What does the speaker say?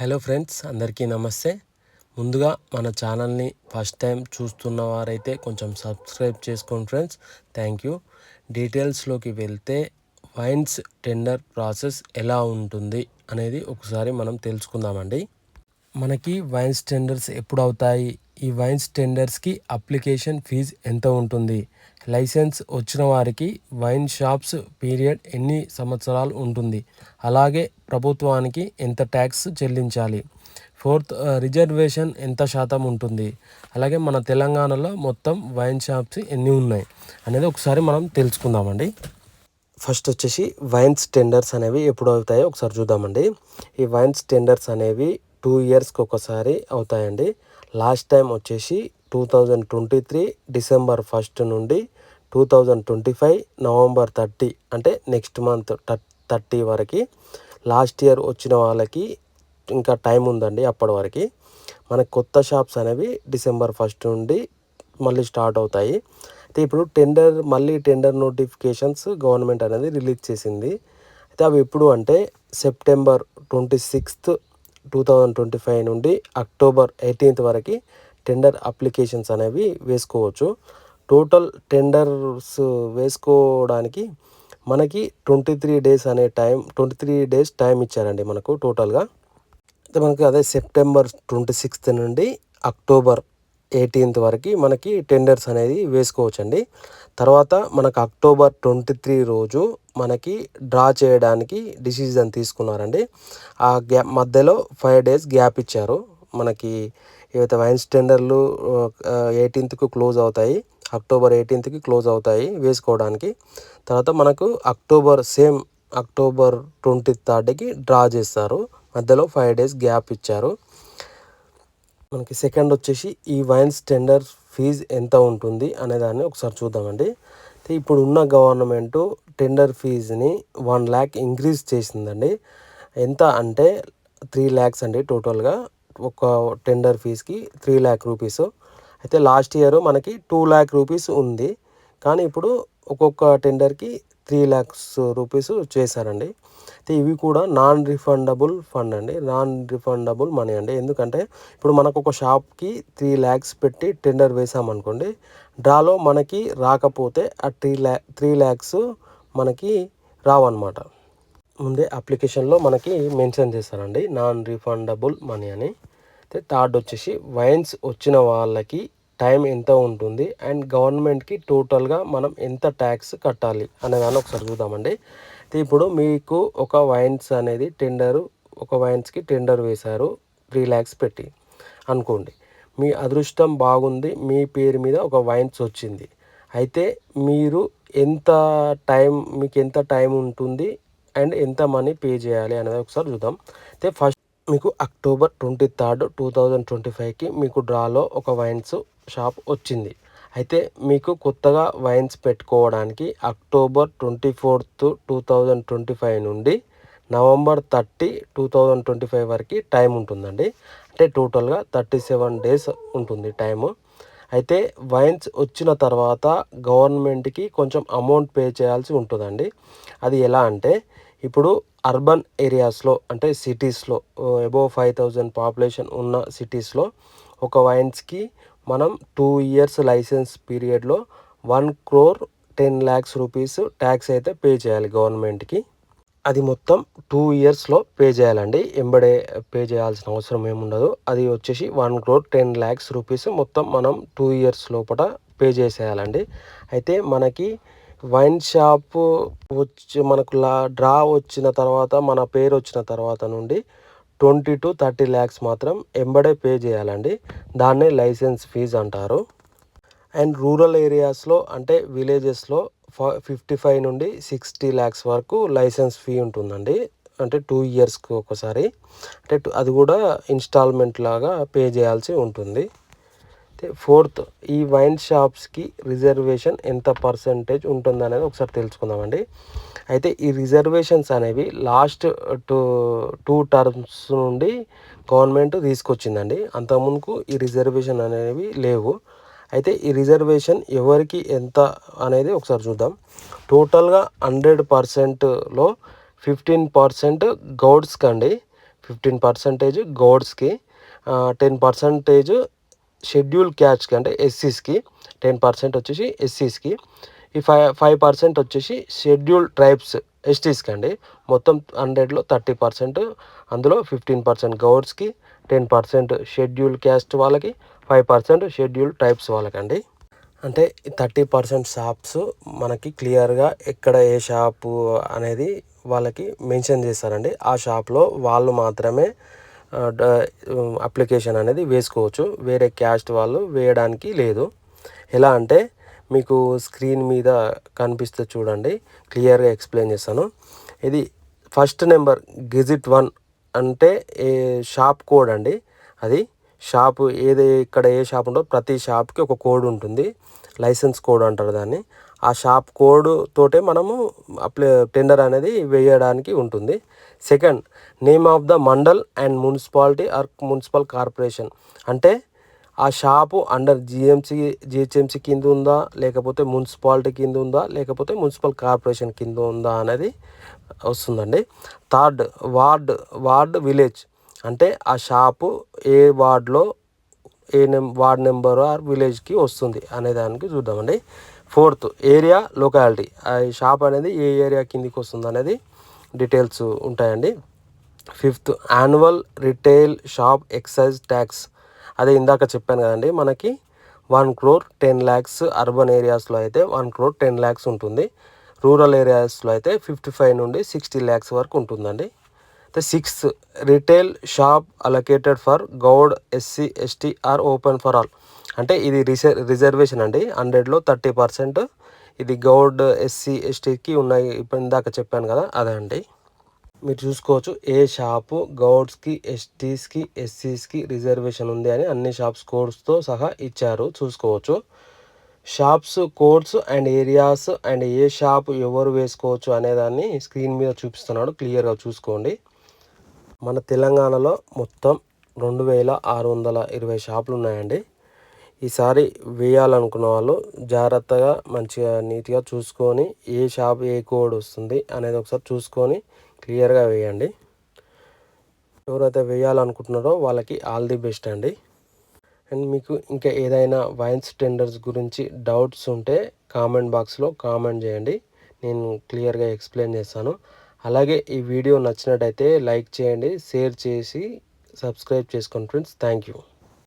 Hello friends అందరికీ నమస్తే. ముందుగా మన ఛానల్ని ఫస్ట్ టైం చూస్తున్న వారైతే కొంచెం సబ్స్క్రైబ్ చేసుకోండి ఫ్రెండ్స్. Thank you. డీటెయిల్స్లోకి వెళ్తే వైన్స్ టెండర్ ప్రాసెస్ ఎలా ఉంటుంది అనేది ఒకసారి మనం తెలుసుకుందామండి. మనకి వైన్స్ టెండర్స్ ఎప్పుడు అవుతాయి? ఈ వైన్స్ టెండర్స్కి అప్లికేషన్ ఫీజ్ ఎంత ఉంటుంది? లైసెన్స్ వచ్చిన వారికి వైన్ షాప్స్ పీరియడ్ ఎన్ని సంవత్సరాలు ఉంటుంది? అలాగే ప్రభుత్వానికి ఎంత ట్యాక్స్ చెల్లించాలి? ఫోర్త్ రిజర్వేషన్ ఎంత శాతం ఉంటుంది? అలాగే మన తెలంగాణలో మొత్తం వైన్ షాప్స్ ఎన్ని ఉన్నాయి? అనేది ఒకసారి మనం తెలుసుకుందామండి. ఫస్ట్ వచ్చేసి వైన్స్ టెండర్స్ అనేవి ఎప్పుడు అవుతాయో ఒకసారి చూద్దామండి. ఈ వైన్స్ టెండర్స్ అనేవి టూ ఇయర్స్కి ఒకసారి అవుతాయండి. లాస్ట్ టైం వచ్చేసి two thousand twenty three December first నుండి two thousand twenty five November thirty అంటే నెక్స్ట్ మంత్ థర్టీ వరకు. లాస్ట్ ఇయర్ వచ్చిన వాళ్ళకి ఇంకా టైం ఉందండి అప్పటి వరకు. మనకు కొత్త షాప్స్ అనేవి డిసెంబర్ ఫస్ట్ నుండి మళ్ళీ స్టార్ట్ అవుతాయి. అయితే ఇప్పుడు టెండర్ మళ్ళీ టెండర్ నోటిఫికేషన్స్ గవర్నమెంట్ అనేది రిలీజ్ చేసింది. అయితే అవి ఎప్పుడు అంటే September twenty sixth two thousand twenty five నుండి అక్టోబర్ ఎయిటీన్త్ వరకు టెండర్ అప్లికేషన్స్ అనేవి వేసుకోవచ్చు. టోటల్ టెండర్స్ వేసుకోవడానికి మనకి ట్వంటీ త్రీ డేస్ అనే time twenty three days time ఇచ్చారండి మనకు టోటల్గా. అయితే మనకి అదే సెప్టెంబర్ ట్వంటీ సిక్స్త్ నుండి అక్టోబర్ ఎయిటీన్త్ వరకు మనకి టెండర్స్ అనేది వేసుకోవచ్చండి. తర్వాత మనకు అక్టోబర్ ట్వంటీ త్రీ రోజు మనకి డ్రా చేయడానికి డిసిజన్ తీసుకున్నారండి. ఆ గ్యాప్ మధ్యలో ఫైవ్ డేస్ గ్యాప్ ఇచ్చారు మనకి ఏవైతే వైన్స్ టెండర్లు ఎయిటీన్త్కు క్లోజ్ అవుతాయి అక్టోబర్ ఎయిటీన్త్కి క్లోజ్ అవుతాయి వేసుకోవడానికి. తర్వాత మనకు అక్టోబర్ సేమ్ అక్టోబర్ ట్వంటీ థర్డ్కి డ్రా చేస్తారు. మధ్యలో ఫైవ్ డేస్ గ్యాప్ ఇచ్చారు. మనకి సెకండ్ వచ్చేసి ఈ వైన్స్ టెండర్ ఫీజ్ ఎంత ఉంటుంది అనే దాన్ని ఒకసారి చూద్దామండి. ఇప్పుడు ఉన్న గవర్నమెంట్ టెండర్ ఫీజుని వన్ ల్యాక్ ఇంక్రీజ్ చేసిందండి. ఎంత అంటే త్రీ ల్యాక్స్ అండి టోటల్గా ఒక టెండర్ ఫీజ్కి త్రీ ల్యాక్ రూపీస్. అయితే లాస్ట్ ఇయర్ మనకి టూ ల్యాక్ రూపీస్ ఉంది. కానీ ఇప్పుడు ఒక్కొక్క టెండర్కి త్రీ ల్యాక్స్ రూపీస్ చేశారండి. అయితే ఇవి కూడా నాన్ రిఫండబుల్ ఫండ్ అండి. నాన్ రిఫండబుల్ మనీ అండి. ఎందుకంటే ఇప్పుడు మనకు ఒక షాప్కి త్రీ ల్యాక్స్ పెట్టి టెండర్ వేసామనుకోండి డ్రాలో మనకి రాకపోతే ఆ త్రీ ల్యా త్రీ ల్యాక్స్ మనకి రావన్నమాట. ముందే అప్లికేషన్లో మనకి మెన్షన్ చేస్తారండి నాన్ రిఫండబుల్ మనీ అని. అయితే థర్డ్ వచ్చేసి వైన్స్ వచ్చిన వాళ్ళకి టైం ఎంత ఉంటుంది అండ్ గవర్నమెంట్కి టోటల్గా మనం ఎంత ట్యాక్స్ కట్టాలి అనేదాన్ని ఒకసారి చూద్దామండి. ఇప్పుడు మీకు ఒక వైన్స్ అనేది టెండర్ ఒక వైన్స్కి టెండర్ వేశారు త్రీ ల్యాక్స్ పెట్టి అనుకోండి. మీ అదృష్టం బాగుంది మీ పేరు మీద ఒక వైన్స్ వచ్చింది. అయితే మీరు ఎంత టైం మీకు ఎంత టైం ఉంటుంది అండ్ ఎంత మనీ పే చేయాలి అనేది ఒకసారి చూద్దాం. అయితే ఫస్ట్ మీకు October twenty third two thousand twenty ఫైవ్కి మీకు డ్రాలో ఒక వైన్స్ షాప్ వచ్చింది. అయితే మీకు కొత్తగా వైన్స్ పెట్టుకోవడానికి October twenty fourth two thousand twenty five నుండి November thirty two thousand twenty five వరకు టైం ఉంటుందండి. అంటే టోటల్గా థర్టీ సెవెన్ డేస్ ఉంటుంది టైము అయితే వైన్స్ వచ్చిన తర్వాత గవర్నమెంట్కి కొంచెం అమౌంట్ పే చేయాల్సి ఉంటుందండి. అది ఎలా అంటే ఇప్పుడు అర్బన్ ఏరియాస్లో అంటే సిటీస్లో అబోవ్ ఫైవ్ థౌజండ్ పాపులేషన్ ఉన్న సిటీస్లో ఒక వైన్స్కి మనం టూ ఇయర్స్ లైసెన్స్ పీరియడ్లో one crore ten lakhs rupees tax అయితే పే చేయాలి గవర్నమెంట్కి అది మొత్తం టూ ఇయర్స్లో పే చేయాలండి. ఎంబడే పే చేయాల్సిన అవసరం ఏముండదు అది వచ్చేసి one crore ten lakhs rupees మొత్తం మనం టూ ఇయర్స్ లోపల పే చేసేయాలండి. అయితే మనకి వైన్ షాప్ వచ్చి మనకు లా డ్రా వచ్చిన తర్వాత మన పేరు వచ్చిన తర్వాత నుండి ట్వంటీ టు థర్టీ ల్యాక్స్ మాత్రం ఎంబడే పే చేయాలండి. దాన్నే లైసెన్స్ ఫీజ్ అంటారు. అండ్ రూరల్ ఏరియాస్లో అంటే విలేజెస్లో ఫిఫ్టీ ఫైవ్ నుండి సిక్స్టీ ల్యాక్స్ వరకు లైసెన్స్ ఫీ ఉంటుందండి. అంటే టూ ఇయర్స్కి ఒకసారి. అంటే అది కూడా ఇన్స్టాల్మెంట్ లాగా పే చేయాల్సి ఉంటుంది. ఫోర్త్ ఈ వైన్ షాప్స్కి రిజర్వేషన్ ఎంత పర్సంటేజ్ ఉంటుంది అనేది ఒకసారి తెలుసుకుందామండి. అయితే ఈ రిజర్వేషన్స్ అనేవి లాస్ట్ టూ టూ టర్మ్స్ నుండి గవర్నమెంట్ తీసుకొచ్చిందండి. అంతకుముందుకు ఈ రిజర్వేషన్ అనేవి లేవు. అయితే ఈ రిజర్వేషన్ ఎవరికి ఎంత అనేది ఒకసారి చూద్దాం. టోటల్గా హండ్రెడ్ పర్సెంట్లో ఫిఫ్టీన్ పర్సెంట్ గౌడ్స్కి అండి ఫిఫ్టీన్ పర్సెంటేజ్ గౌడ్స్కి టెన్ పర్సెంటేజ్ షెడ్యూల్ క్యాస్ట్కి అంటే ఎస్సీస్కి టెన్ పర్సెంట్ వచ్చేసి ఎస్సీస్కి. ఈ ఫైవ్ ఫైవ్ పర్సెంట్ వచ్చేసి షెడ్యూల్ ట్రైబ్స్ ఎస్టీస్కి అండి. మొత్తం హండ్రెడ్లో థర్టీ పర్సెంట్ అందులో ఫిఫ్టీన్ పర్సెంట్ గౌడ్స్కి టెన్ పర్సెంట్ షెడ్యూల్ క్యాస్ట్ వాళ్ళకి ఫైవ్ పర్సెంట్ షెడ్యూల్ టైప్స్ వాళ్ళకండి. అంటే థర్టీ పర్సెంట్ షాప్స్ మనకి క్లియర్గా ఎక్కడ ఏ షాపు అనేది వాళ్ళకి మెన్షన్ చేస్తారండి. ఆ షాప్లో వాళ్ళు మాత్రమే అప్లికేషన్ అనేది వేసుకోవచ్చు. వేరే క్యాస్ట్ వాళ్ళు వేయడానికి లేదు. ఎలా అంటే మీకు స్క్రీన్ మీద కనిపిస్తే చూడండి. క్లియర్గా ఎక్స్ప్లెయిన్ చేస్తాను. ఇది ఫస్ట్ నెంబర్ గిజిట్ వన్ అంటే ఏ షాప్ కోడ్ అండి. అది షాపు ఏది ఇక్కడ ఏ షాప్ ఉందో ప్రతి షాప్కి ఒక కోడ్ ఉంటుంది. లైసెన్స్ కోడ్ అంటారు దాన్ని. ఆ షాప్ కోడ్ తోటే మనము అప్లై టెండర్ అనేది వేయడానికి ఉంటుంది. Second name of the mandal and municipality or municipal corporation. అంటే ఆ షాపు అండర్ జిఎంసి జిహెచ్ఎంసి కింద ఉందా లేకపోతే మున్సిపాలిటీ కింద ఉందా లేకపోతే మున్సిపల్ కార్పొరేషన్ కింద ఉందా అనేది వస్తుందండి. Third ward ward village. అంటే ఆ షాపు ఏ వార్డ్లో ఏ నెం వార్డ్ నెంబర్ ఆర్ విలేజ్కి వస్తుంది అనే దానికి చూద్దామండి. Fourth area locality. ఆ షాప్ అనేది ఏ ఏరియా కిందికి వస్తుంది అనేది డీటెయిల్స్ ఉంటాయండి. Fifth annual retail shop excise tax. అదే ఇందాక చెప్పాను కదండి మనకి one crore ten lakhs urban ఏరియాస్లో అయితే వన్ క్రోర్ టెన్ ల్యాక్స్ ఉంటుంది. రూరల్ ఏరియాస్లో అయితే ఫిఫ్టీ ఫైవ్ నుండి సిక్స్టీ ల్యాక్స్ వరకు ఉంటుందండి. అయితే sixth retail shop allocated for Goud SC ST or open for all. అంటే ఇది రిజర్ రిజర్వేషన్ అండి. హండ్రెడ్లో థర్టీ పర్సెంట్ ఇది గౌడ్ ఎస్సీ ఎస్టీకి ఉన్నాయి. ఇప్పుడు ఇందాక చెప్పాను కదా అదే అండి. మీరు చూసుకోవచ్చు ఏ షాపు గౌడ్స్కి ఎస్టీస్కి ఎస్సీస్కి రిజర్వేషన్ ఉంది అని అన్ని షాప్స్ కోడ్స్తో సహా ఇచ్చారు. చూసుకోవచ్చు. Shops codes and areas and A shop ఎవరు వేసుకోవచ్చు అనేదాన్ని స్క్రీన్ మీద చూపిస్తున్నాడు. క్లియర్గా చూసుకోండి. మన తెలంగాణలో మొత్తం రెండు వేల ఆరు వందల ఇరవై షాపులు ఉన్నాయండి. ఈసారి వేయాలనుకున్న వాళ్ళు జాగ్రత్తగా మంచిగా నీట్గా చూసుకొని ఏ షాప్ ఏ కోడ్ వస్తుంది అనేది ఒకసారి చూసుకొని క్లియర్గా వేయండి. ఎవరైతే వేయాలనుకుంటున్నారో వాళ్ళకి ఆల్ ది బెస్ట్ అండి. అండ్ మీకు ఇంకా ఏదైనా వైన్స్ టెండర్స్ గురించి డౌట్స్ ఉంటే కామెంట్ బాక్స్లో కామెంట్ చేయండి. నేను క్లియర్గా ఎక్స్ప్లెయిన్ చేస్తాను. అలాగే ఈ వీడియో నచ్చినట్టయితే లైక్ చేయండి షేర్ చేసి సబ్స్క్రైబ్ చేసుకోండి ఫ్రెండ్స్. Thank you.